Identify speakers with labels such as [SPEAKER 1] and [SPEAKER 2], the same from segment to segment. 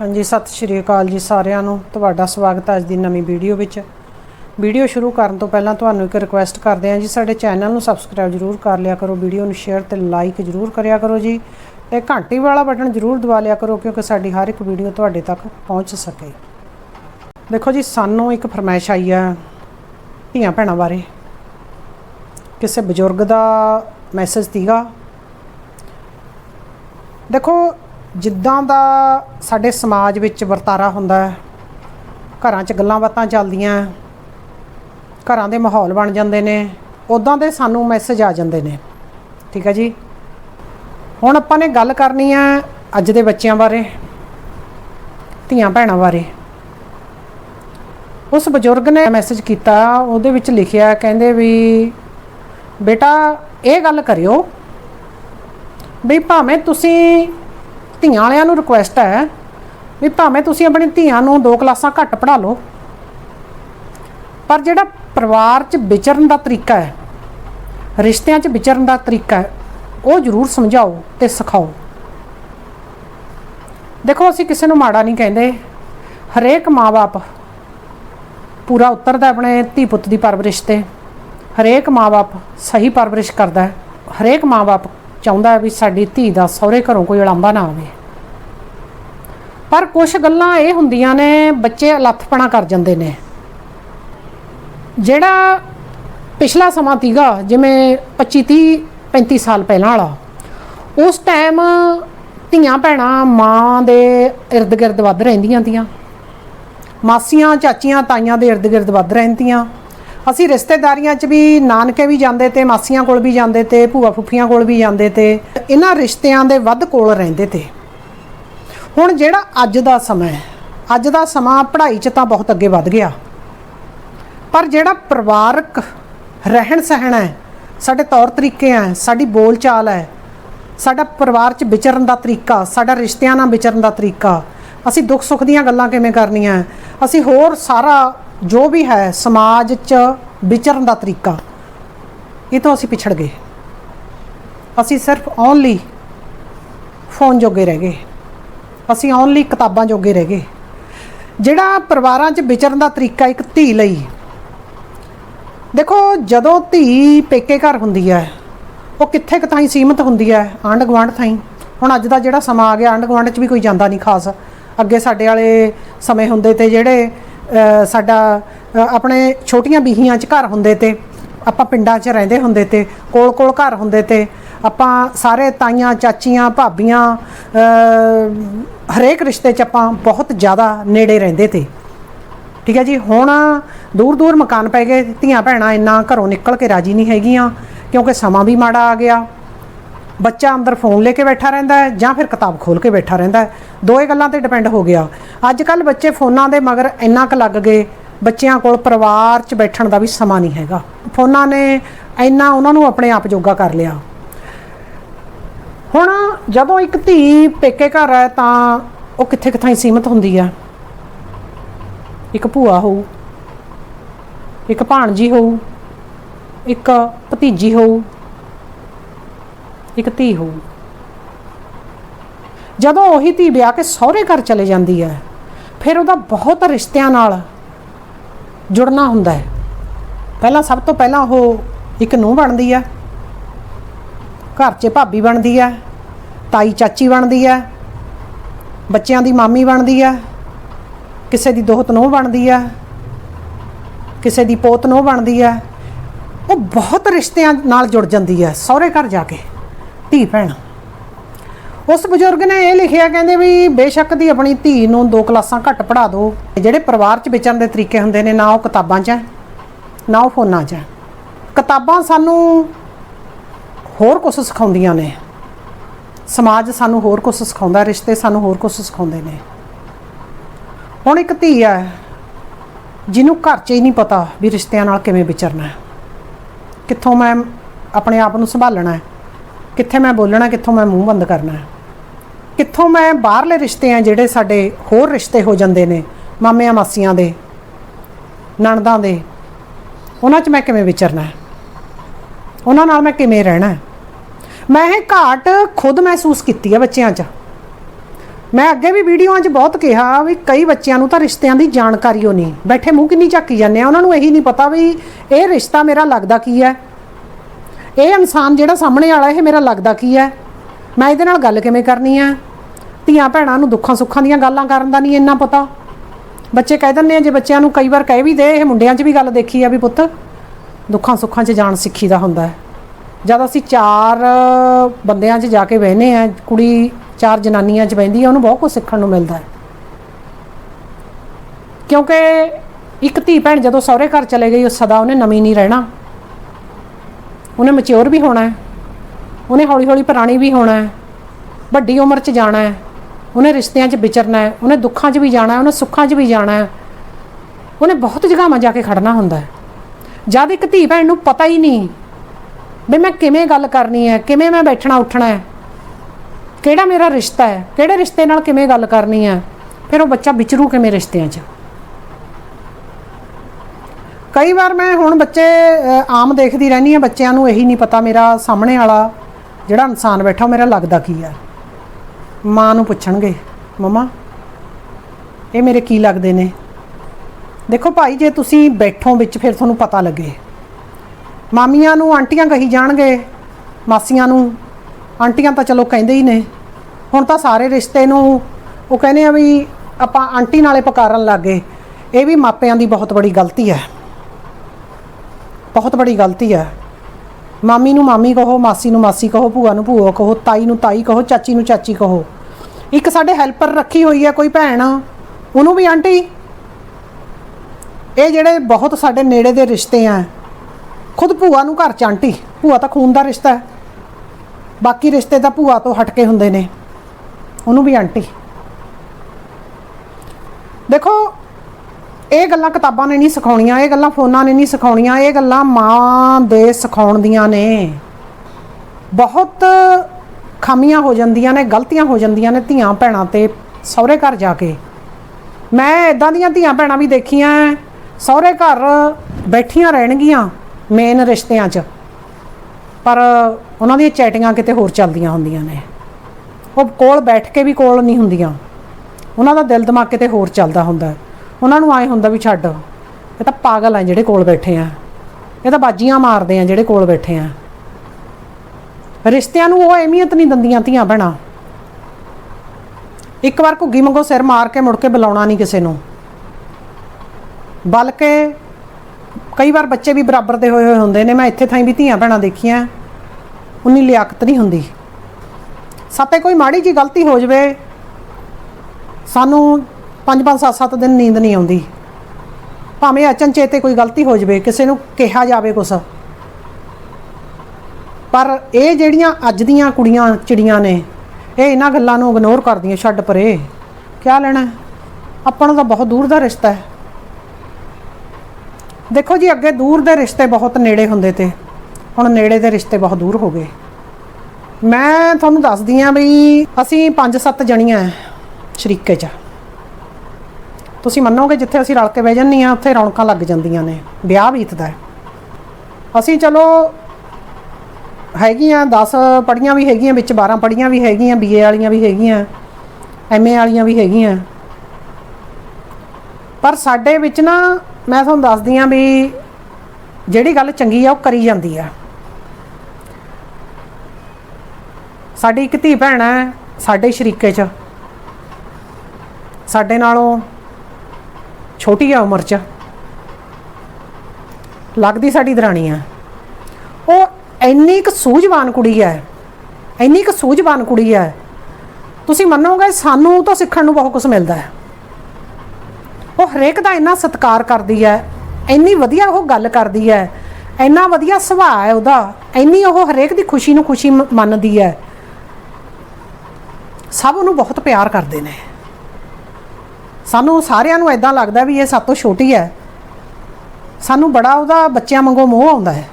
[SPEAKER 1] ਹਾਂਜੀ, ਸਤਿ ਸ਼੍ਰੀ ਅਕਾਲ ਜੀ ਸਾਰਿਆਂ ਨੂੰ। ਤੁਹਾਡਾ ਸਵਾਗਤ ਹੈ ਅੱਜ ਦੀ ਨਵੀਂ ਵੀਡੀਓ ਵਿੱਚ। ਵੀਡੀਓ ਸ਼ੁਰੂ ਕਰਨ ਤੋਂ ਪਹਿਲਾਂ ਤੁਹਾਨੂੰ ਇੱਕ ਰਿਕੁਐਸਟ ਕਰਦੇ ਹਾਂ ਜੀ, ਸਾਡੇ ਚੈਨਲ ਨੂੰ ਸਬਸਕ੍ਰਾਈਬ ਜਰੂਰ ਕਰ ਲਿਆ ਕਰੋ, ਵੀਡੀਓ ਨੂੰ ਸ਼ੇਅਰ ਤੇ ਲਾਈਕ ਜਰੂਰ ਕਰਿਆ ਕਰੋ ਜੀ ਤੇ ਘੰਟੀ ਵਾਲਾ ਬਟਨ ਜਰੂਰ ਦਬਾ ਲਿਆ ਕਰੋ, ਕਿਉਂਕਿ ਸਾਡੀ ਹਰ ਇੱਕ ਵੀਡੀਓ ਤੁਹਾਡੇ ਤੱਕ ਪਹੁੰਚ ਸਕੇ। ਦੇਖੋ ਜੀ, ਸਾਨੂੰ ਇੱਕ ਫਰਮਾਇਸ਼ ਆਈ ਆ ਧੀਆਂ ਭੈਣਾਂ ਬਾਰੇ। ਕਿਸੇ ਬਜ਼ੁਰਗ ਦਾ ਮੈਸੇਜ ਸੀਗਾ। ਦੇਖੋ ਜਿੱਦਾਂ ਦਾ ਸਾਡੇ ਸਮਾਜ ਵਿੱਚ ਵਰਤਾਰਾ ਹੁੰਦਾ ਹੈ, ਘਰਾਂ 'ਚ ਗੱਲਾਂ ਬਾਤਾਂ ਚੱਲਦੀਆਂ ਘਰਾਂ ਦੇ ਮਾਹੌਲ ਬਣ ਜਾਂਦੇ ਨੇ ਉਦਾਂ ਦੇ ਸਾਨੂੰ ਮੈਸੇਜ ਆ ਜਾਂਦੇ ਨੇ। ਠੀਕ ਹੈ ਜੀ? ਹੁਣ ਆਪਾਂ ਨੇ ਗੱਲ ਕਰਨੀ ਹੈ ਅੱਜ ਦੇ ਬੱਚਿਆਂ ਬਾਰੇ, ਧੀਆਂ ਭੈਣਾਂ ਬਾਰੇ। ਉਸ ਬਜ਼ੁਰਗ ਨੇ ਮੈਸੇਜ ਕੀਤਾ, ਉਹਦੇ ਵਿੱਚ ਲਿਖਿਆ, ਕਹਿੰਦੇ ਵੀ, ਬੇਟਾ, ਇਹ ਗੱਲ ਕਰਿਓ ਵੀ ਭਾਵੇਂ ਤੁਸੀਂ ਧੀਆਂ ਵਾਲਿਆਂ ਨੂੰ ਰਿਕੁਐਸਟ ਹੈ ਵੀ ਭਾਵੇਂ ਤੁਸੀਂ ਆਪਣੀ ਧੀਆਂ ਨੂੰ ਦੋ ਕਲਾਸਾਂ ਘੱਟ ਪੜ੍ਹਾ ਲਓ, ਪਰ ਜਿਹੜਾ ਪਰਿਵਾਰ 'ਚ ਵਿਚਰਨ ਦਾ ਤਰੀਕਾ ਹੈ, ਰਿਸ਼ਤਿਆਂ 'ਚ ਵਿਚਰਨ ਦਾ ਤਰੀਕਾ ਹੈ, ਉਹ ਜ਼ਰੂਰ ਸਮਝਾਓ ਤੇ ਸਿਖਾਓ। ਦੇਖੋ, ਅਸੀਂ ਕਿਸੇ ਨੂੰ ਮਾੜਾ ਨਹੀਂ ਕਹਿੰਦੇ। ਹਰੇਕ ਮਾਪੇ ਪੂਰਾ ਉਤਰਦਾ ਆਪਣੇ ਧੀ ਪੁੱਤ ਦੀ ਪਰਵਰਿਸ਼ ਤੇ। ਹਰੇਕ ਮਾਪੇ ਸਹੀ ਪਰਵਰਿਸ਼ ਕਰਦਾ ਹੈ। ਹਰੇਕ ਮਾਪੇ ਚਾਹੁੰਦਾ ਹੈ ਵੀ ਸਾਡੀ ਧੀ ਦਾ ਸਹੁਰੇ ਘਰੋਂ ਕੋਈ ਉਲਾਂਭਾ ਨਾ ਆਵੇ। ਪਰ ਕੁਝ ਗੱਲਾਂ ਇਹ ਹੁੰਦੀਆਂ ਨੇ, ਬੱਚੇ ਅਲੱਥਪਣਾ ਕਰ ਜਾਂਦੇ ਨੇ। ਜਿਹੜਾ ਪਿਛਲਾ ਸਮਾਂ ਤੀਗਾ, ਜਿਵੇਂ 25 30 35 ਸਾਲ ਪਹਿਲਾਂ ਵਾਲਾ, ਉਸ ਟਾਈਮ ਧੀਆਂ ਭੈਣਾਂ ਮਾਂ ਦੇ ird gird ਵੱਧ ਰਹਿੰਦੀਆਂ ਤੀਆਂ। ਮਾਸੀਆਂ, ਚਾਚੀਆਂ, ਤਾਈਆਂ ਦੇ ird gird ਵੱਧ ਰਹਿੰਦੀਆਂ। ਅਸੀਂ ਰਿਸ਼ਤੇਦਾਰੀਆਂ 'ਚ ਵੀ ਨਾਨਕੇ ਵੀ ਜਾਂਦੇ ਤੇ, ਮਾਸੀਆਂ ਕੋਲ ਵੀ ਜਾਂਦੇ ਤੇ, ਭੂਆ ਫੁੱਫੀਆਂ ਕੋਲ ਵੀ ਜਾਂਦੇ ਤੇ, ਇਹਨਾਂ ਰਿਸ਼ਤਿਆਂ ਦੇ ਵੱਧ ਕੋਲ ਰਹਿੰਦੇ ਤੇ। ਹੁਣ ਜਿਹੜਾ ਅੱਜ ਦਾ ਸਮਾਂ ਹੈ, ਅੱਜ ਦਾ ਸਮਾਂ ਪੜ੍ਹਾਈ 'ਚ ਤਾਂ ਬਹੁਤ ਅੱਗੇ ਵੱਧ ਗਿਆ। ਪਰ ਜਿਹੜਾ ਪਰਿਵਾਰਕ ਰਹਿਣ ਸਹਿਣ ਹੈ, ਸਾਡੇ ਤੌਰ ਤਰੀਕੇ ਹੈ, ਸਾਡੀ ਬੋਲ ਚਾਲ ਹੈ, ਸਾਡਾ ਪਰਿਵਾਰ 'ਚ ਵਿਚਰਨ ਦਾ ਤਰੀਕਾ, ਸਾਡਾ ਰਿਸ਼ਤਿਆਂ ਨਾਲ ਵਿਚਰਨ ਦਾ ਤਰੀਕਾ, ਅਸੀਂ ਦੁੱਖ ਸੁੱਖ ਦੀਆਂ ਗੱਲਾਂ ਕਿਵੇਂ ਕਰਨੀਆਂ, ਅਸੀਂ ਹੋਰ ਸਾਰਾ ਜੋ ਵੀ ਹੈ ਸਮਾਜ 'ਚ ਵਿਚਰਨ ਦਾ ਤਰੀਕਾ, ਇਹ ਤੋਂ ਅਸੀਂ ਪਿਛੜ ਗਏ। ਅਸੀਂ ਸਿਰਫ ਓਨਲੀ ਫੋਨ ਜੋਗੇ ਰਹਿ ਗਏ। ਅਸੀਂ ਓਨਲੀ ਕਿਤਾਬਾਂ ਜੋਗੇ ਰਹਿ ਗਏ। ਜਿਹੜਾ ਪਰਿਵਾਰਾਂ 'ਚ ਵਿਚਰਨ ਦਾ ਤਰੀਕਾ ਇੱਕ ਧੀ ਲਈ, ਦੇਖੋ ਜਦੋਂ ਧੀ ਪੇਕੇ ਘਰ ਹੁੰਦੀ ਹੈ, ਉਹ ਕਿੱਥੇ ਕੁ ਤਾਈਂ ਸੀਮਤ ਹੁੰਦੀ ਹੈ? ਆਂਢ ਗੁਆਂਢ ਤਾਈਂ ਹੁਣ ਅੱਜ ਦਾ ਜਿਹੜਾ ਸਮਾਂ ਆ ਗਿਆ, ਆਂਢ ਗੁਆਂਢ 'ਚ ਵੀ ਕੋਈ ਜਾਂਦਾ ਨਹੀਂ ਖਾਸ। ਅੱਗੇ ਸਾਡੇ ਵਾਲੇ ਸਮੇਂ ਹੁੰਦੇ ਤੇ ਜਿਹੜੇ ਸਾਡਾ ਆਪਣੇ ਛੋਟੀਆਂ ਬੀਹੀਆਂ 'ਚ ਘਰ ਹੁੰਦੇ ਤੇ, ਆਪਾਂ ਪਿੰਡਾਂ 'ਚ ਰਹਿੰਦੇ ਹੁੰਦੇ ਤੇ ਕੋਲ ਕੋਲ ਘਰ ਹੁੰਦੇ ਤੇ, ਆਪਾਂ ਸਾਰੇ ਤਾਈਆਂ, ਚਾਚੀਆਂ, ਭਾਬੀਆਂ ਹਰੇਕ ਰਿਸ਼ਤੇ 'ਚ ਆਪਾਂ ਬਹੁਤ ਜ਼ਿਆਦਾ ਨੇੜੇ ਰਹਿੰਦੇ ਤੇ। ਠੀਕ ਹੈ ਜੀ? ਹੁਣ ਦੂਰ ਦੂਰ ਮਕਾਨ ਪੈ ਗਏ ਧੀਆਂ ਭੈਣਾਂ ਇੰਨਾ ਘਰੋਂ ਨਿਕਲ ਕੇ ਰਾਜੀ ਨਹੀਂ ਹੈਗੀਆਂ, ਕਿਉਂਕਿ ਸਮਾਂ ਵੀ ਮਾੜਾ ਆ ਗਿਆ। ਬੱਚਾ ਅੰਦਰ ਫੋਨ ਲੈ ਕੇ ਬੈਠਾ ਰਹਿੰਦਾ ਹੈ ਜਾਂ ਫਿਰ ਕਿਤਾਬ ਖੋਲ ਕੇ ਬੈਠਾ ਰਹਿੰਦਾ ਹੈ। ਦੋਏ ਗੱਲਾਂ ਤੇ ਡਿਪੈਂਡ ਹੋ ਗਿਆ। ਅੱਜ ਕੱਲ ਬੱਚੇ ਫੋਨਾਂ ਦੇ ਮਗਰ ਇੰਨਾ ਕੁ ਲੱਗ ਗਏ, ਬੱਚਿਆਂ ਕੋਲ ਪਰਿਵਾਰ 'ਚ ਬੈਠਣ ਦਾ ਵੀ ਸਮਾਂ ਨਹੀਂ ਹੈਗਾ। ਫੋਨਾਂ ਨੇ ਇੰਨਾ ਉਹਨਾਂ ਨੂੰ ਆਪਣੇ ਆਪ ਜੋਗਾ ਕਰ ਲਿਆ। ਹੁਣ ਜਦੋਂ ਇੱਕ ਧੀ ਪੇਕੇ ਘਰ ਹੈ ਤਾਂ ਉਹ ਕਿੱਥੇ ਕਿਥਾਂ ਸੀਮਤ ਹੁੰਦੀ ਹੈ? ਇੱਕ ਭੂਆ ਹੋਊ, ਇੱਕ ਭਾਣਜੀ ਹੋਊ, ਇੱਕ ਭਤੀਜੀ ਹੋਊ ਇੱਕ ਧੀ ਹੋਊ। ਜਦੋਂ ਉਹੀ ਧੀ ਵਿਆਹ ਕੇ ਸਹੁਰੇ ਘਰ ਚਲੇ ਜਾਂਦੀ ਹੈ, ਫਿਰ ਉਹਦਾ ਬਹੁਤ ਰਿਸ਼ਤਿਆਂ ਨਾਲ ਜੁੜਨਾ ਹੁੰਦਾ ਹੈ। ਪਹਿਲਾਂ ਸਭ ਤੋਂ ਪਹਿਲਾਂ ਉਹ ਇੱਕ ਨੂੰਹ ਬਣਦੀ ਹੈ, ਘਰ 'ਚ ਭਾਬੀ ਬਣਦੀ ਹੈ, ਤਾਈ ਚਾਚੀ ਬਣਦੀ ਹੈ, ਬੱਚਿਆਂ ਦੀ ਮਾਮੀ ਬਣਦੀ ਹੈ, ਕਿਸੇ ਦੀ ਦੋਹਤ ਨੂੰ ਬਣਦੀ ਹੈ, ਕਿਸੇ ਦੀ ਪੋਤ ਨੂੰ ਬਣਦੀ ਹੈ। ਉਹ ਬਹੁਤ ਰਿਸ਼ਤਿਆਂ ਨਾਲ ਜੁੜ ਜਾਂਦੀ ਹੈ ਸਹੁਰੇ ਘਰ ਜਾ ਕੇ। ਧੀ ਭੈਣ। ਉਸ ਬਜ਼ੁਰਗ ਨੇ ਇਹ ਲਿਖਿਆ, ਕਹਿੰਦੇ ਵੀ ਬੇਸ਼ੱਕ ਦੀ ਆਪਣੀ ਧੀ ਨੂੰ ਦੋ ਕਲਾਸਾਂ ਘੱਟ ਪੜ੍ਹਾ ਦਿਓ। ਜਿਹੜੇ ਪਰਿਵਾਰ 'ਚ ਵਿਚਰਨ ਦੇ ਤਰੀਕੇ ਹੁੰਦੇ ਨੇ, ਨਾ ਉਹ ਕਿਤਾਬਾਂ 'ਚ ਨਾ ਉਹ ਫੋਨਾਂ 'ਚ ਹੈ। ਕਿਤਾਬਾਂ ਸਾਨੂੰ ਹੋਰ ਕੁਝ ਸਿਖਾਉਂਦੀਆਂ ਨੇ। ਸਮਾਜ ਸਾਨੂੰ ਹੋਰ ਕੁਝ ਸਿਖਾਉਂਦਾ, ਰਿਸ਼ਤੇ ਸਾਨੂੰ ਹੋਰ ਕੁਝ ਸਿਖਾਉਂਦੇ ਨੇ। ਹੁਣ ਇੱਕ ਧੀ ਹੈ, ਜਿਹਨੂੰ ਘਰ 'ਚ ਹੀ ਨਹੀਂ ਪਤਾ ਵੀ ਰਿਸ਼ਤਿਆਂ ਨਾਲ ਕਿਵੇਂ ਵਿਚਰਨਾ ਹੈ। ਕਿੱਥੋਂ ਮੈਂ ਆਪਣੇ ਆਪ ਨੂੰ ਸੰਭਾਲਣਾ ਹੈ? ਕਿੱਥੇ ਮੈਂ ਬੋਲਣਾ, ਕਿੱਥੋਂ ਮੈਂ ਮੂੰਹ ਬੰਦ ਕਰਨਾ ਹੈ? ਕਿੱਥੋਂ ਮੈਂ ਬਾਹਰਲੇ ਰਿਸ਼ਤੇ ਆ ਜਿਹੜੇ ਸਾਡੇ ਹੋਰ ਰਿਸ਼ਤੇ ਹੋ ਜਾਂਦੇ ਨੇ, ਮਾਮਿਆਂ ਮਾਸੀਆਂ ਦੇ, ਨਣਦਾਂ ਦੇ, ਉਹਨਾਂ 'ਚ ਮੈਂ ਕਿਵੇਂ ਵਿਚਰਨਾ ਹੈ? ਉਹਨਾਂ ਨਾਲ ਮੈਂ ਕਿਵੇਂ ਰਹਿਣਾ ਹੈ? ਮੈਂ ਇਹ ਘਾਟ ਖੁਦ ਮਹਿਸੂਸ ਕੀਤੀ ਹੈ ਬੱਚਿਆਂ 'ਚ। ਮੈਂ ਅੱਗੇ ਵੀ ਵੀਡੀਓਆਂ 'ਚ ਬਹੁਤ ਕਿਹਾ ਵੀ ਕਈ ਬੱਚਿਆਂ ਨੂੰ ਤਾਂ ਰਿਸ਼ਤਿਆਂ ਦੀ ਜਾਣਕਾਰੀ ਓ ਨਹੀਂ। ਬੈਠੇ ਮੂੰਹ ਕਿੰਨੀ ਝਾਕੀ ਜਾਂਦੇ ਆ, ਉਹਨਾਂ ਨੂੰ ਇਹੀ ਨਹੀਂ ਪਤਾ ਵੀ ਇਹ ਰਿਸ਼ਤਾ ਮੇਰਾ ਲੱਗਦਾ ਕੀ ਹੈ? ਇਹ ਇਨਸਾਨ ਜਿਹੜਾ ਸਾਹਮਣੇ ਵਾਲਾ, ਇਹ ਮੇਰਾ ਲੱਗਦਾ ਕੀ ਹੈ? ਮੈਂ ਇਹਦੇ ਨਾਲ ਗੱਲ ਕਿਵੇਂ ਕਰਨੀ ਹੈ? ਧੀਆਂ ਭੈਣਾਂ ਨੂੰ ਦੁੱਖਾਂ ਸੁੱਖਾਂ ਦੀਆਂ ਗੱਲਾਂ ਕਰਨ ਦਾ ਨਹੀਂ ਇੰਨਾ ਪਤਾ। ਬੱਚੇ ਕਹਿ ਦਿੰਦੇ ਆ, ਜੇ ਬੱਚਿਆਂ ਨੂੰ ਕਈ ਵਾਰ ਕਹਿ ਵੀ ਦੇ, ਇਹ ਮੁੰਡਿਆਂ 'ਚ ਵੀ ਗੱਲ ਦੇਖੀ ਆ ਵੀ ਪੁੱਤ, ਦੁੱਖਾਂ ਸੁੱਖਾਂ 'ਚ ਜਾਣ ਸਿੱਖੀ ਦਾ ਹੁੰਦਾ ਹੈ। ਜਦ ਅਸੀਂ ਚਾਰ ਬੰਦਿਆਂ 'ਚ ਜਾ ਕੇ ਬਹਿਨੇ ਆ, ਕੁੜੀ ਚਾਰ ਜਨਾਨੀਆਂ 'ਚ ਬਹਿੰਦੀ ਆ, ਉਹਨੂੰ ਬਹੁਤ ਕੁਝ ਸਿੱਖਣ ਨੂੰ ਮਿਲਦਾ ਹੈ। ਕਿਉਂਕਿ ਇੱਕ ਧੀ ਭੈਣ ਜਦੋਂ ਸਹੁਰੇ ਘਰ ਚਲੇ ਗਈ, ਉਹ ਸਦਾ ਉਹਨੇ ਨਵੀਂ ਨਹੀਂ ਰਹਿਣਾ। ਉਹਨੇ ਮੈਚੁਰ ਵੀ ਹੋਣਾ ਹੈ, ਉਹਨੇ ਹੌਲੀ ਹੌਲੀ ਪੁਰਾਣੀ ਵੀ ਹੋਣਾ ਹੈ, ਵੱਡੀ ਉਮਰ 'ਚ ਜਾਣਾ ਹੈ, ਉਹਨੇ ਰਿਸ਼ਤਿਆਂ 'ਚ ਵਿਚਰਨਾ ਹੈ, ਉਹਨੇ ਦੁੱਖਾਂ 'ਚ ਵੀ ਜਾਣਾ ਹੈ, ਉਹਨੇ ਸੁੱਖਾਂ 'ਚ ਵੀ ਜਾਣਾ ਹੈ, ਉਹਨੇ ਬਹੁਤ ਜਗ੍ਹਾਵਾਂ ਜਾ ਕੇ ਖੜਨਾ ਹੁੰਦਾ ਹੈ। ਜਦ ਇੱਕ ਧੀ ਭੈਣ ਨੂੰ ਪਤਾ ਹੀ ਨਹੀਂ ਵੀ ਮੈਂ ਕਿਵੇਂ ਗੱਲ ਕਰਨੀ ਹੈ, ਕਿਵੇਂ ਮੈਂ ਬੈਠਣਾ ਉੱਠਣਾ ਹੈ, ਕਿਹੜਾ ਮੇਰਾ ਰਿਸ਼ਤਾ ਹੈ, ਕਿਹੜੇ ਰਿਸ਼ਤੇ ਨਾਲ ਕਿਵੇਂ ਗੱਲ ਕਰਨੀ ਹੈ, ਫਿਰ ਉਹ ਬੱਚਾ ਵਿਚਰੂ ਕਿਵੇਂ ਰਿਸ਼ਤਿਆਂ 'ਚ? ਕਈ ਵਾਰ ਮੈਂ ਹੁਣ ਬੱਚੇ ਆਮ ਦੇਖਦੀ ਰਹਿੰਦੀ ਹਾਂ, ਬੱਚਿਆਂ ਨੂੰ ਇਹੀ ਨਹੀਂ ਪਤਾ ਮੇਰਾ ਸਾਹਮਣੇ ਵਾਲਾ ਜਿਹੜਾ ਇਨਸਾਨ ਬੈਠਾ ਉਹ ਮੇਰਾ ਲੱਗਦਾ ਕੀ ਹੈ। ਮਾਂ ਨੂੰ ਪੁੱਛਣਗੇ, ਮਮਾ, ਇਹ ਮੇਰੇ ਕੀ ਲੱਗਦੇ ਨੇ? ਦੇਖੋ ਭਾਈ, ਜੇ ਤੁਸੀਂ ਬੈਠੋ ਵਿੱਚ, ਫਿਰ ਤੁਹਾਨੂੰ ਪਤਾ ਲੱਗੇ। ਮਾਮੀਆਂ ਨੂੰ ਆਂਟੀਆਂ ਕਹੀ ਜਾਣਗੇ, ਮਾਸੀਆਂ ਨੂੰ। ਆਂਟੀਆਂ ਤਾਂ ਚਲੋ ਕਹਿੰਦੇ ਹੀ ਨੇ। ਹੁਣ ਤਾਂ ਸਾਰੇ ਰਿਸ਼ਤੇ ਨੂੰ ਉਹ ਕਹਿੰਦੇ ਆ ਵੀ ਆਪਾਂ ਆਂਟੀ ਨਾਲੇ ਪਕਾਰਨ ਲੱਗੇ ਇਹ ਵੀ ਮਾਪਿਆਂ ਦੀ ਬਹੁਤ ਬੜੀ ਗਲਤੀ ਹੈ। ਬਹੁਤ ਬੜੀ ਗਲਤੀ ਹੈ। ਮਾਮੀ ਨੂੰ ਮਾਮੀ ਕਹੋ, ਮਾਸੀ ਨੂੰ ਮਾਸੀ ਕਹੋ, ਭੂਆ ਨੂੰ ਭੂਆ ਕਹੋ, ਤਾਈ ਨੂੰ ਤਾਈ ਕਹੋ, ਚਾਚੀ ਨੂੰ ਚਾਚੀ ਕਹੋ। ਇੱਕ ਸਾਡੇ ਹੈਲਪਰ ਰੱਖੀ ਹੋਈ ਹੈ ਕੋਈ ਭੈਣ। ਉਹਨੂੰ ਵੀ ਆਂਟੀ? ਇਹ ਜਿਹੜੇ ਬਹੁਤ ਸਾਡੇ ਨੇੜੇ ਦੇ ਰਿਸ਼ਤੇ ਆ, ਖੁਦ ਭੂਆ ਨੂੰ ਘਰ ਚ ਆਂਟੀ। ਭੂਆ ਤਾਂ ਖੂਨ ਦਾ ਰਿਸ਼ਤਾ ਹੈ। ਬਾਕੀ ਰਿਸ਼ਤੇ ਤਾਂ ਭੂਆ ਤੋਂ ਹਟ ਕੇ ਹੁੰਦੇ ਨੇ। ਉਹਨੂੰ ਵੀ ਆਂਟੀ। ਦੇਖੋ ਇਹ ਗੱਲਾਂ ਕਿਤਾਬਾਂ ਨੇ ਨਹੀਂ ਸਿਖਾਉਣੀਆਂ, ਇਹ ਗੱਲਾਂ ਫੋਨਾਂ ਨੇ ਨਹੀਂ ਸਿਖਾਉਣੀਆਂ, ਇਹ ਗੱਲਾਂ ਮਾਂ ਦੇ ਸਿਖਾਉਣ ਦੀਆਂ ਨੇ। ਬਹੁਤ ਖਾਮੀਆਂ ਹੋ ਜਾਂਦੀਆਂ ਨੇ, ਗਲਤੀਆਂ ਹੋ ਜਾਂਦੀਆਂ ਨੇ ਧੀਆਂ ਭੈਣਾਂ ਤੇ ਸਹੁਰੇ ਘਰ ਜਾ ਕੇ। ਮੈਂ ਇਦਾਂ ਦੀਆਂ ਧੀਆਂ ਭੈਣਾਂ ਵੀ ਦੇਖੀਆਂ ਸਹੁਰੇ ਘਰ ਬੈਠੀਆਂ ਰਹਿਣਗੀਆਂ ਮੇਨ ਰਿਸ਼ਤਿਆਂ 'ਚ, ਪਰ ਉਹਨਾਂ ਦੀਆਂ ਚੈਟਿੰਗਾਂ ਕਿਤੇ ਹੋਰ ਚੱਲਦੀਆਂ ਹੁੰਦੀਆਂ ਨੇ। ਉਹ ਕੋਲ ਬੈਠ ਕੇ ਵੀ ਕੋਲ ਨਹੀਂ ਹੁੰਦੀਆਂ। ਉਹਨਾਂ ਦਾ ਦਿਲ ਦਿਮਾਗ ਕਿਤੇ ਹੋਰ ਚੱਲਦਾ ਹੁੰਦਾ। ਹੈ। ਉਹਨਾਂ ਨੂੰ ਆਏ ਹੁੰਦਾ ਵੀ ਛੱਡ। ਇਹ ਤਾਂ ਪਾਗਲ ਆ ਜਿਹੜੇ ਕੋਲ ਬੈਠੇ ਆ। ਇਹ ਤਾਂ ਬਾਜੀਆਂ ਮਾਰਦੇ ਆ ਜਿਹੜੇ ਕੋਲ ਬੈਠੇ ਆ। ਰਿਸ਼ਤਿਆਂ ਨੂੰ ਉਹ ਅਹਿਮੀਅਤ ਨਹੀਂ ਦਿੰਦੀਆਂ ਧੀਆਂ ਭੈਣਾਂ। ਇੱਕ ਵਾਰ ਘੁੱਗੀ ਮੰਗੋ ਸਿਰ ਮਾਰ ਕੇ ਮੁੜ ਕੇ ਬੁਲਾਉਣਾ ਨਹੀਂ ਕਿਸੇ ਨੂੰ। ਬਲਕਿ ਕਈ ਵਾਰ ਬੱਚੇ ਵੀ ਬਰਾਬਰ ਦੇ ਹੋਏ ਹੋਏ ਹੁੰਦੇ ਨੇ। ਮੈਂ ਇੱਥੇ ਥਾਈ ਵੀ ਧੀਆਂ ਭੈਣਾਂ ਦੇਖੀਆਂ। ਉਨੀ ਲਿਆਕਤ ਨਹੀਂ ਹੁੰਦੀ। ਸਾਤੇ ਕੋਈ ਮਾੜੀ ਜੀ ਗਲਤੀ ਹੋ ਜਵੇ, ਸਾਨੂੰ 5-5 7-7 ਦਿਨ ਨੀਂਦ ਨਹੀਂ ਆਉਂਦੀ। ਭਾਵੇਂ ਅਚਨਚੇਤੇ ਕੋਈ ਗਲਤੀ ਹੋ ਜਵੇ, ਕਿਸੇ ਨੂੰ ਕਿਹਾ ਜਾਵੇ ਕੁਛ। ਪਰ ਇਹ ਜਿਹੜੀਆਂ ਅੱਜ ਦੀਆਂ ਕੁੜੀਆਂ ਚਿੜੀਆਂ ਨੇ, ਇਹ ਇਹਨਾਂ ਗੱਲਾਂ ਨੂੰ ਇਗਨੋਰ ਕਰਦੀਆਂ, ਛੱਡ ਪਰੇ। ਕਿਆ ਲੈਣਾ? ਆਪਾਂ ਨੂੰ ਤਾਂ ਬਹੁਤ ਦੂਰ ਦਾ ਰਿਸ਼ਤਾ ਹੈ। ਦੇਖੋ ਜੀ, ਅੱਗੇ ਦੂਰ ਦੇ ਰਿਸ਼ਤੇ ਬਹੁਤ ਨੇੜੇ ਹੁੰਦੇ ਤੇ, ਹੁਣ ਨੇੜੇ ਦੇ ਰਿਸ਼ਤੇ ਬਹੁਤ ਦੂਰ ਹੋ ਗਏ। ਮੈਂ ਤੁਹਾਨੂੰ ਦੱਸਦੀ ਆ ਵੀ ਅਸੀਂ 5-7 ਜਣੀਆਂ ਸ਼ਰੀਕੇ 'ਚ। ਤੁਸੀਂ ਮੰਨੋਗੇ ਜਿੱਥੇ ਅਸੀਂ ਰਲ ਕੇ ਬਹਿ ਜੰਨੀ ਆ ਉੱਥੇ ਰੌਣਕਾਂ ਲੱਗ ਜਾਂਦੀਆਂ ਨੇ, ਵਿਆਹ ਬੀਤਦਾ ਹੈ। ਅਸੀਂ ਚਲੋ ਹੈਗੀਆਂ 10 ਪੜੀਆਂ ਵੀ ਹੈਗੀਆਂ, ਵਿੱਚ 12 ਪੜੀਆਂ ਵੀ ਹੈਗੀਆਂ ਬੀਏ ਵਾਲੀਆਂ ਵੀ ਹੈਗੀਆਂ ਐਮਏ ਵਾਲੀਆਂ ਵੀ ਹੈਗੀਆਂ। ਪਰ ਸਾਡੇ ਵਿੱਚ ਨਾ ਮੈਂ ਤੁਹਾਨੂੰ ਦੱਸਦੀ ਆ ਵੀ ਜਿਹੜੀ ਗੱਲ ਚੰਗੀ ਆ, ਉਹ ਕਰੀ ਜਾਂਦੀ ਆ। ਸਾਡੀ ਇੱਕ ਧੀ ਭੈਣ ਹੈ, ਸਾਡੇ ਸ਼ਰੀਕੇ 'ਚ। ਸਾਡੇ ਨਾਲੋਂ ਛੋਟੀ ਆ ਉਮਰ 'ਚ। ਲੱਗਦੀ ਸਾਡੀ ਦਰਾਣੀ ਆ। ਉਹ ਇੰਨੀ ਕੁ ਸੂਝਵਾਨ ਕੁੜੀ ਹੈ ਇੰਨੀ ਕੁ ਸੂਝਵਾਨ ਕੁੜੀ ਹੈ ਤੁਸੀਂ ਮੰਨੋਗੇ, ਸਾਨੂੰ ਤਾਂ ਸਿੱਖਣ ਨੂੰ ਬਹੁਤ ਕੁਝ ਮਿਲਦਾ ਹੈ। ਉਹ ਹਰੇਕ ਦਾ ਇੰਨਾ ਸਤਿਕਾਰ ਕਰਦੀ ਹੈ। ਇੰਨੀ ਵਧੀਆ ਉਹ ਗੱਲ ਕਰਦੀ ਹੈ। ਇੰਨਾ ਵਧੀਆ ਸੁਭਾਅ ਹੈ ਉਹਦਾ। ਇੰਨੀ ਉਹ ਹਰੇਕ ਦੀ ਖੁਸ਼ੀ ਨੂੰ ਖੁਸ਼ੀ ਮੰਨਦੀ ਹੈ। ਸਭ ਉਹਨੂੰ ਬਹੁਤ ਪਿਆਰ ਕਰਦੇ ਨੇ। ਸਾਨੂੰ ਸਾਰਿਆਂ ਨੂੰ ਐਦਾਂ ਲੱਗਦਾ ਵੀ ਇਹ ਸਭ ਤੋਂ ਛੋਟੀ ਹੈ। ਸਾਨੂੰ ਬੜਾ ਉਹਦਾ ਬੱਚਿਆਂ ਵਾਂਗੂ ਮੋਹ ਆਉਂਦਾ ਹੈ।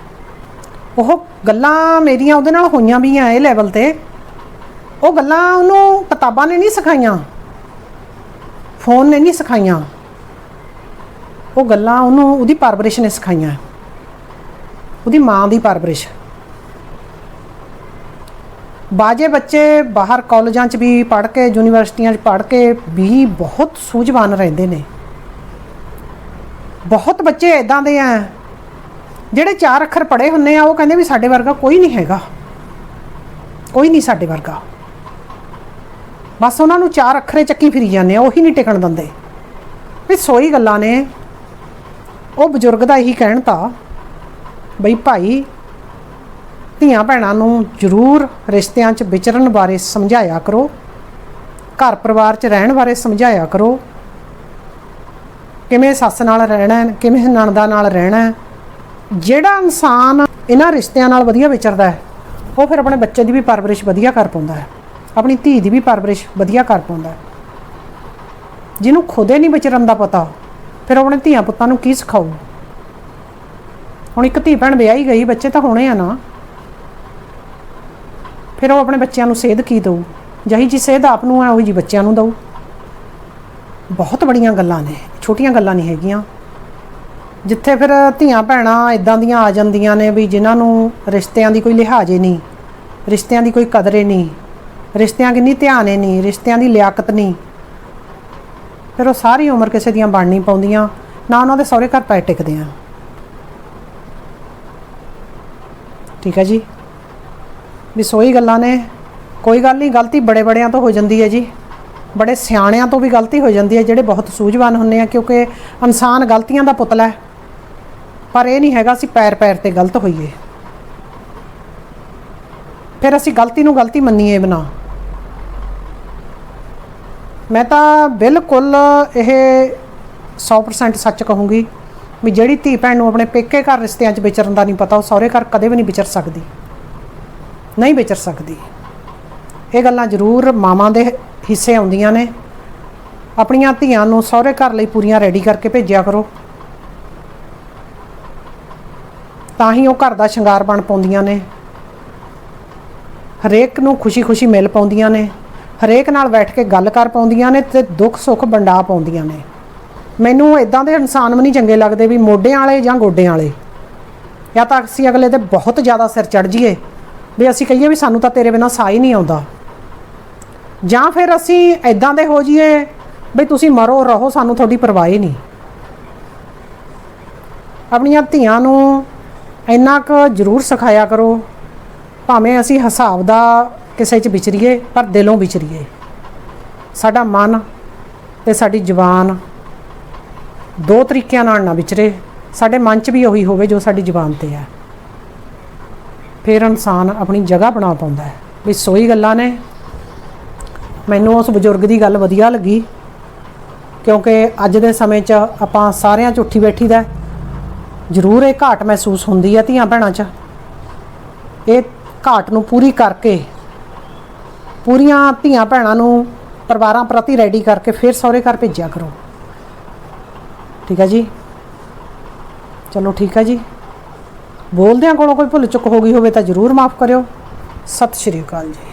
[SPEAKER 1] ਉਹ ਗੱਲਾਂ ਮੇਰੀਆਂ ਉਹਦੇ ਨਾਲ ਹੋਈਆਂ ਵੀ ਆ ਇਹ ਲੈਵਲ ਤੇ। ਉਹ ਗੱਲਾਂ ਉਹਨੂੰ ਕਿਤਾਬਾਂ ਨੇ ਨਹੀਂ ਸਿਖਾਈਆਂ। ਫੋਨ ਨੇ ਨਹੀਂ ਸਿਖਾਈਆਂ। ਉਹ ਗੱਲਾਂ ਉਹਨੂੰ ਉਹਦੀ ਪਰਵਰਿਸ਼ ਨੇ ਸਿਖਾਈਆਂ। ਉਹਦੀ ਮਾਂ ਦੀ ਪਰਵਰਿਸ਼। ਬਾਜੇ ਬੱਚੇ ਬਾਹਰ ਕਾਲਜਾਂ 'ਚ ਵੀ ਪੜ੍ਹ ਕੇ, ਯੂਨੀਵਰਸਿਟੀਆਂ 'ਚ ਪੜ੍ਹ ਕੇ ਵੀ ਬਹੁਤ ਸੂਝਵਾਨ ਰਹਿੰਦੇ ਨੇ। ਬਹੁਤ ਬੱਚੇ ਇਦਾਂ ਦੇ ਆ ਜਿਹੜੇ ਚਾਰ ਅੱਖਰ ਪੜ੍ਹੇ ਹੁੰਨੇ ਆ, ਉਹ ਕਹਿੰਦੇ ਵੀ ਸਾਡੇ ਵਰਗਾ ਕੋਈ ਨਹੀਂ ਹੈਗਾ। ਕੋਈ ਨਹੀਂ ਸਾਡੇ ਵਰਗਾ। ਬਸ ਉਹਨਾਂ ਨੂੰ ਚਾਰ ਅੱਖਰੇ ਚੱਕੀ ਫਿਰੀ ਜਾਂਦੇ ਆ, ਉਹੀ ਨਹੀਂ ਟਿਕਣ ਦਿੰਦੇ। ਵੀ ਸੋਈ ਗੱਲਾਂ ਨੇ। ਉਹ ਬਜ਼ੁਰਗ ਦਾ ਇਹੀ ਕਹਿਣ ਤਾ, ਬਈ ਭਾਈ ਧੀਆਂ ਭੈਣਾਂ ਨੂੰ ਜ਼ਰੂਰ ਰਿਸ਼ਤਿਆਂ 'ਚ ਵਿਚਰਨ ਬਾਰੇ ਸਮਝਾਇਆ ਕਰੋ। ਘਰ ਪਰਿਵਾਰ 'ਚ ਰਹਿਣ ਬਾਰੇ ਸਮਝਾਇਆ ਕਰੋ। ਕਿਵੇਂ ਸੱਸ ਨਾਲ ਰਹਿਣਾ ਹੈ, ਕਿਵੇਂ ਨਣਦਾ ਨਾਲ ਰਹਿਣਾ ਹੈ। ਜਿਹੜਾ ਇਨਸਾਨ ਇਹਨਾਂ ਰਿਸ਼ਤਿਆਂ ਨਾਲ ਵਧੀਆ ਵਿਚਰਦਾ ਹੈ ਉਹ ਫਿਰ ਆਪਣੇ ਬੱਚੇ ਦੀ ਵੀ ਪਰਵਰਿਸ਼ ਵਧੀਆ ਕਰ ਪਾਉਂਦਾ ਹੈ ਆਪਣੀ ਧੀ ਦੀ ਵੀ ਪਰਵਰਿਸ਼ ਵਧੀਆ ਕਰ ਪਾਉਂਦਾ ਹੈ। ਜਿਹਨੂੰ ਖੁਦੇ ਨਹੀਂ ਵਿਚਰਨ ਦਾ ਪਤਾ ਫਿਰ ਆਪਣੇ ਧੀਆਂ ਪੁੱਤਾਂ ਨੂੰ ਕੀ ਸਿਖਾਊ? ਹੁਣ ਇੱਕ ਧੀ ਭੈਣ ਵਿਆਹੀ ਗਈ ਬੱਚੇ ਤਾਂ ਹੋਣੇ ਆ ਨਾ। ਫਿਰ ਉਹ ਆਪਣੇ ਬੱਚਿਆਂ ਨੂੰ ਸੇਧ ਕੀ ਦਊ? ਜਹੀ ਜੀ ਸੇਧ ਆਪ ਨੂੰ ਹੈ, ਉਹੀ ਜੀ ਬੱਚਿਆਂ ਨੂੰ ਦਊ। ਬਹੁਤ ਬੜੀਆਂ ਗੱਲਾਂ ਨੇ, ਛੋਟੀਆਂ ਗੱਲਾਂ ਨਹੀਂ ਹੈਗੀਆਂ। ਜਿੱਥੇ ਫਿਰ ਧੀਆਂ ਭੈਣਾਂ ਇਦਾਂ ਦੀਆਂ ਆ ਜਾਂਦੀਆਂ ਨੇ ਵੀ ਜਿਨ੍ਹਾਂ ਨੂੰ ਰਿਸ਼ਤਿਆਂ ਦੀ ਕੋਈ ਲਿਹਾਜ਼ੇ ਨਹੀਂ, ਰਿਸ਼ਤਿਆਂ ਦੀ ਕੋਈ ਕਦਰੇ ਨਹੀਂ, ਰਿਸ਼ਤਿਆਂ ਕਿੰਨੀ ਧਿਆਨੇ ਨਹੀਂ, ਰਿਸ਼ਤਿਆਂ ਦੀ ਲਿਆਕਤ ਨਹੀਂ। ਫਿਰ ਉਹ ਸਾਰੀ ਉਮਰ ਕਿਸੇ ਦੀਆਂ ਬਣ ਨਹੀਂ ਪਾਉਂਦੀਆਂ, ਨਾ ਉਹਨਾਂ ਦੇ ਸਹੁਰੇ ਘਰ ਪੈ ਟਿਕਦੇ ਆ। ਠੀਕ ਹੈ ਜੀ? ਵੀ ਸੋਈ ਗੱਲਾਂ ਨੇ। ਕੋਈ ਗੱਲ ਨਹੀਂ, ਗਲਤੀ ਬੜੇ ਬੜਿਆਂ ਤੋਂ ਹੋ ਜਾਂਦੀ ਹੈ ਜੀ। ਬੜੇ ਸਿਆਣਿਆਂ ਤੋਂ ਵੀ ਗਲਤੀ ਹੋ ਜਾਂਦੀ ਹੈ, ਜਿਹੜੇ ਬਹੁਤ ਸੂਝਵਾਨ ਹੁੰਦੇ ਆ, ਕਿਉਂਕਿ ਇਨਸਾਨ ਗਲਤੀਆਂ ਦਾ ਪੁਤਲਾ ਹੈ। ਪਰ ਇਹ ਨਹੀਂ ਹੈਗਾ ਅਸੀਂ ਪੈਰ ਪੈਰ ਤੇ ਗਲਤ ਹੋਈਏ। ਫਿਰ ਅਸੀਂ ਗਲਤੀ ਨੂੰ ਗਲਤੀ ਮੰਨੀਏ ਬਣਾ ਮੈਂ ਤਾਂ ਬਿਲਕੁਲ ਇਹ 100% ਸੱਚ ਕਹੂੰਗੀ ਵੀ ਜਿਹੜੀ ਧੀ ਭੈਣ ਨੂੰ ਆਪਣੇ ਪੇਕੇ ਘਰ ਰਿਸ਼ਤਿਆਂ 'ਚ ਵਿਚਰਨ ਦਾ ਨਹੀਂ ਪਤਾ, ਉਹ ਸਹੁਰੇ ਘਰ ਕਦੇ ਵੀ ਨਹੀਂ ਵਿਚਰ ਸਕਦੀ। ਨਹੀਂ ਵਿਚਰ ਸਕਦੀ। ਇਹ ਗੱਲਾਂ ਜ਼ਰੂਰ ਮਾਵਾਂ ਦੇ ਹਿੱਸੇ ਆਉਂਦੀਆਂ ਨੇ। ਆਪਣੀਆਂ ਧੀਆਂ ਨੂੰ ਸਹੁਰੇ ਘਰ ਲਈ ਪੂਰੀਆਂ ਰੈਡੀ ਕਰਕੇ ਭੇਜਿਆ ਕਰੋ। ਤਾਂ ਹੀ ਉਹ ਘਰ ਦਾ ਸ਼ਿੰਗਾਰ ਬਣ ਪਾਉਂਦੀਆਂ ਨੇ। ਹਰੇਕ ਨੂੰ ਖੁਸ਼ੀ-ਖੁਸ਼ੀ ਮਿਲ ਪਾਉਂਦੀਆਂ ਨੇ। ਹਰੇਕ ਨਾਲ ਬੈਠ ਕੇ ਗੱਲ ਕਰ ਪਾਉਂਦੀਆਂ ਨੇ ਤੇ ਦੁੱਖ ਸੁੱਖ ਵੰਡਾ ਪਾਉਂਦੀਆਂ ਨੇ। ਮੈਨੂੰ ਇਦਾਂ ਦੇ ਇਨਸਾਨ ਵੀ ਨਹੀਂ ਚੰਗੇ ਲੱਗਦੇ ਵੀ ਮੋਢਿਆਂ ਵਾਲੇ ਜਾਂ ਗੋਡਿਆਂ ਵਾਲੇ। ਜਾਂ ਤਾਂ ਅਸੀਂ ਅਗਲੇ ਤੇ ਬਹੁਤ ਜ਼ਿਆਦਾ ਸਿਰ ਚੜ ਜਾਈਏ। ਵੀ ਅਸੀਂ ਕਹੀਏ ਵੀ ਸਾਨੂੰ ਤਾਂ ਤੇਰੇ ਬਿਨਾਂ ਸਾਹ ਹੀ ਨਹੀਂ ਆਉਂਦਾ। ਜਾਂ ਫਿਰ ਅਸੀਂ ਇਦਾਂ ਦੇ ਹੋ ਜਾਈਏ ਵੀ ਤੁਸੀਂ ਮਰੋ ਰਹੋ, ਸਾਨੂੰ ਤੁਹਾਡੀ ਪਰਵਾਹ ਹੀ ਨਹੀਂ। ਆਪਣੀਆਂ ਧੀਆਂ ਨੂੰ ਇੰਨਾ ਕੁ ਜ਼ਰੂਰ ਸਿਖਾਇਆ ਕਰੋ, ਭਾਵੇਂ ਅਸੀਂ ਹਿਸਾਬ ਦਾ ਕਿਸੇ 'ਚ ਵਿਚਰੀਏ, ਪਰ ਦਿਲੋਂ ਵਿਚਰੀਏ। ਸਾਡਾ ਮਨ ਤੇ ਸਾਡੀ ਜ਼ੁਬਾਨ ਦੋ ਤਰੀਕਿਆਂ ਨਾਲ ਨਾ ਵਿਚਰੇ, ਸਾਡੇ ਮਨ 'ਚ ਵੀ ਉਹੀ ਹੋਵੇ ਜੋ ਸਾਡੀ ਜ਼ੁਬਾਨ ਤੇ ਹੈ। ਫਿਰ ਇਨਸਾਨ ਆਪਣੀ ਜਗ੍ਹਾ ਬਣਾ ਪਾਉਂਦਾ ਹੈ। ਵੀ ਸੋਈ ਗੱਲਾਂ ਨੇ। ਮੈਨੂੰ ਉਸ ਬਜ਼ੁਰਗ ਦੀ ਗੱਲ ਵਧੀਆ ਲੱਗੀ। ਕਿਉਂਕਿ ਅੱਜ ਦੇ ਸਮੇਂ 'ਚ ਆਪਾਂ ਸਾਰਿਆਂ 'ਚ ਉੱਠੀ ਬੈਠੀ ਦਾ ਜ਼ਰੂਰ ਇਹ ਘਾਟ ਮਹਿਸੂਸ ਹੁੰਦੀ ਹੈ ਧੀਆਂ ਭੈਣਾਂ 'ਚ। ਇਹ ਘਾਟ ਨੂੰ ਪੂਰੀ ਕਰਕੇ, ਪੂਰੀਆਂ ਧੀਆਂ ਭੈਣਾਂ ਨੂੰ ਪਰਿਵਾਰਾਂ ਪ੍ਰਤੀ ਰੈਡੀ ਕਰਕੇ ਫਿਰ ਸਹੁਰੇ ਘਰ ਭੇਜਿਆ ਕਰੋ। ਠੀਕ ਹੈ ਜੀ? ਚਲੋ ਠੀਕ ਹੈ ਜੀ। ਬੋਲਦਿਆਂ ਕੋਲੋਂ ਕੋਈ ਭੁੱਲ ਚੁੱਕ ਹੋ ਗਈ ਹੋਵੇ ਤਾਂ ਜ਼ਰੂਰ ਮਾਫ ਕਰਿਓ। ਸਤਿ ਸ਼੍ਰੀ ਅਕਾਲ ਜੀ।